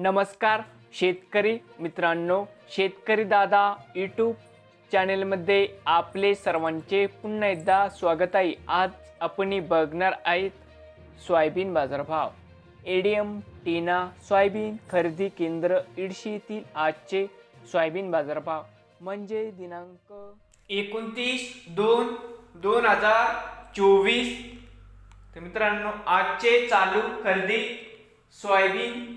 नमस्कार शेतकरी मित्रांनो शेतकरी दादा यूट्यूब चॅनेलमध्ये आपले सर्वांचे पुन्हा एकदा स्वागत आहे. आज आपण बघणार आहेत सोयाबीन बाजारभाव. एडीएम टीना सोयाबीन खरेदी केंद्र इडशी आजचे सोयाबीन बाजारभाव. म्हणजे दिनांक एकोणतीस दोन दोन हजार चोवीस. तर मित्रांनो आजचे चालू खरेदी सोयाबीन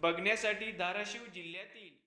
बघण्यासाठी धाराशिव जिल्ह्यातील